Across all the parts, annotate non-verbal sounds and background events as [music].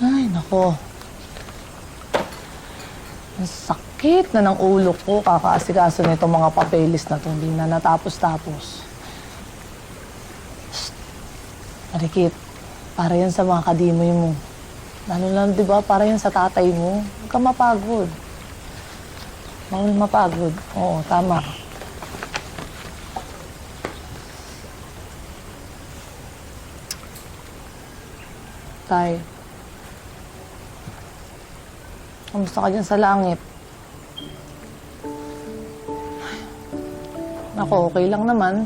Ay, nako. Ang sakit na ng ulo ko kakaasikaso nito mga papeles na to. Hindi na natapos-tapos. Shh. Marikit, para yan sa mga kadimoy mo. Lalo lang, di ba, para yan sa tatay mo. Huwag ka mapagod. Bawal mapagod. Oo, tama. Tay. Kamusta ka dyan sa langit? Ako, okay lang naman.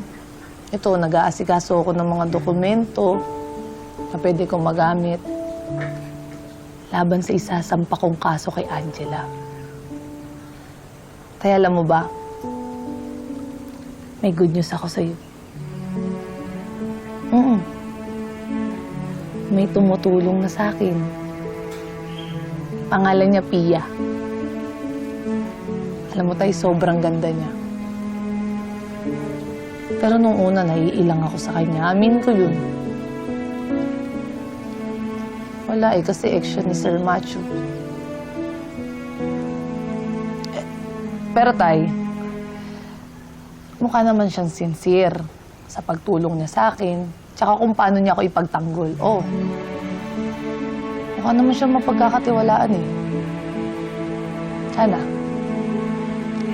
Ito, nag-aasikaso ako ng mga dokumento na pwede kong magamit laban sa isasampa kong kaso kay Angela. Kaya alam mo ba, may good news ako sa'yo. Mm May tumutulong na sa akin. Pangalan niya Pia. Alam mo tayo, sobrang ganda niya. Pero nung una, naiilang ako sa kanya. Amin ko yun. Wala eh, kasi ex ni Sir Macho. Eh, Pero tay, mukha naman siyang sincere sa pagtulong niya sa akin. Tsaka kung paano niya ako ipagtanggol. Oh, mukha naman siyang mapagkakatiwalaan eh. Sana.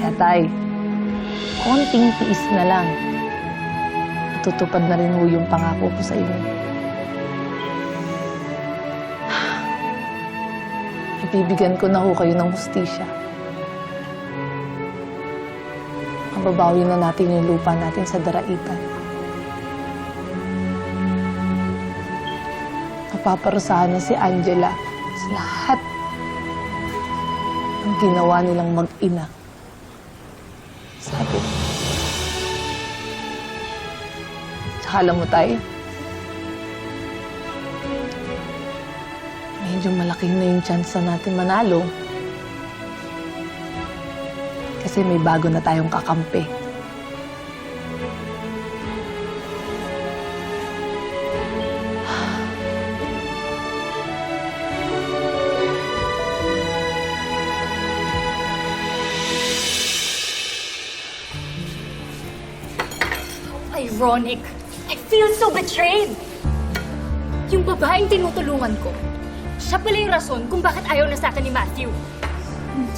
Kaya tay, konting tiis na lang. Tutupad na rin mo yung pangako ko sa inyo. [sighs] Ibibigyan ko na ho kayo ng hustisya. Mababawi na natin yung lupa natin sa daraitan. Mapaparusahan na si Angela sa lahat ng ginawa nilang mag-ina. Sabi. Tsaka alam mo tayo, medyo malaki na yung chance natin manalo. Kasi may bago na tayong kakampi. Ironic. I feel so betrayed. Yung babaeng tinutulungan ko, siya pala yung rason kung bakit ayaw na sa akin ni Matthew.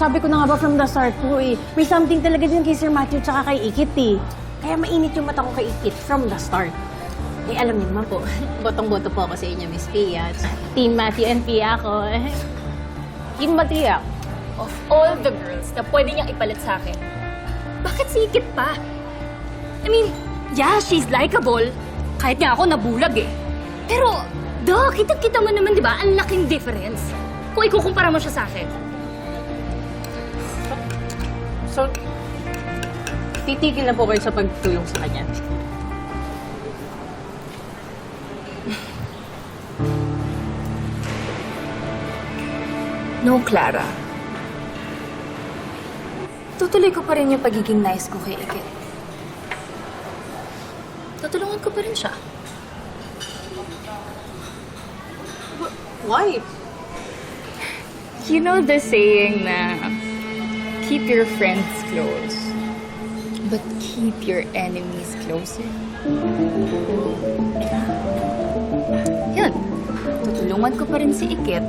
Sabi ko na nga ba from the start po eh, may something talaga din kay Sir Matthew tsaka kay Ikit eh. Kaya mainit yung mata ko kay Ikit from the start. Eh, alam niyo naman po, [laughs] botong-boto po ako sa inyo, Miss Pia. Team Matthew and Pia ako. [laughs] Team Matthew. Of all the girls na pwede niyang ipalit sa akin, bakit si Ikit pa? I mean, yeah, she's likable. Kahit nga ako nabulag eh. Pero, duh, kitang-kita mo naman, di ba? Ang laking difference. Kung ikukumpara mo siya sa akin. So, titigil na po kayo sa pagtulong sa kanya. No, Clara. Tutuloy ko pa rin yung pagiging nice ko kay Ikit. Tutulungan ko pa rin siya. Why? You know the saying na keep your friends close, but keep your enemies closer? Yun. Tutulungan ko pa rin si Ikit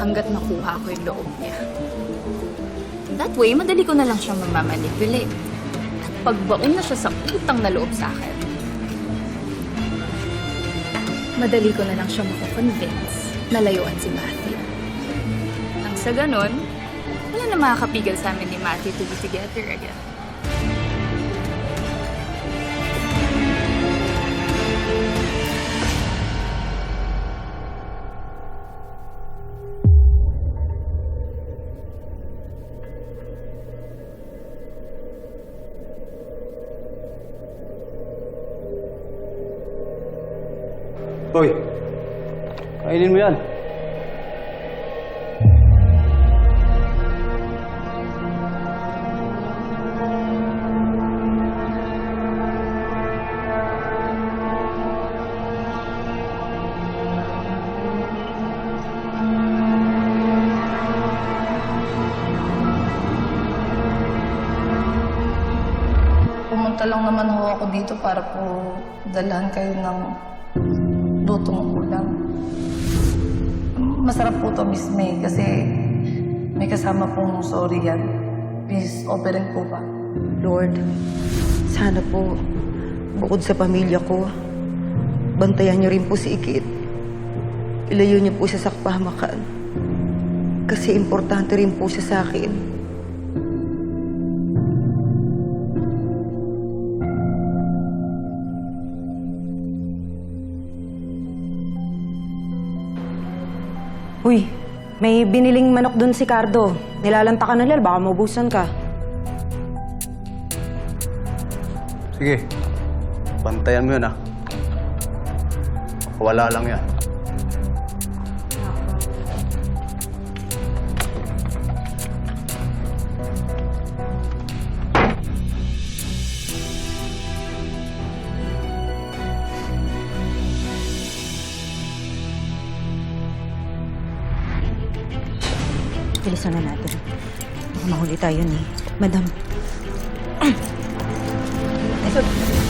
hanggat makuha ko yung loob niya. That way, madali ko na lang siyang mamamanipulate. At pagbaon na siya sa utang na loob sa akin, madali ko na lang siya makakonvince na layuan si Matthew. Nang sa ganon, wala na makakapigil sa amin ni Matthew to be together again. Hoy, kainin mo yan. Pumunta lang naman ho ako dito para po dalhan kayo ng lutong ulam. Masarap po to, Miss May, kasi may kasama pong sorry yan. Please, operin po ba? Lord, sana po, bukod sa pamilya ko, bantayan niyo rin po si Ikit. Ilayo niyo po siya sa kapahamakan. Kasi importante rin po siya sa akin. Uy, may biniling manok dun si Cardo. Nilalanta ka na lal, baka maubusan ka. Sige. Bantayan mo yun, ah. Wala lang yan. Bilisan na natin. Mahuli tayo ni eh. Madam. [clears throat] Ito.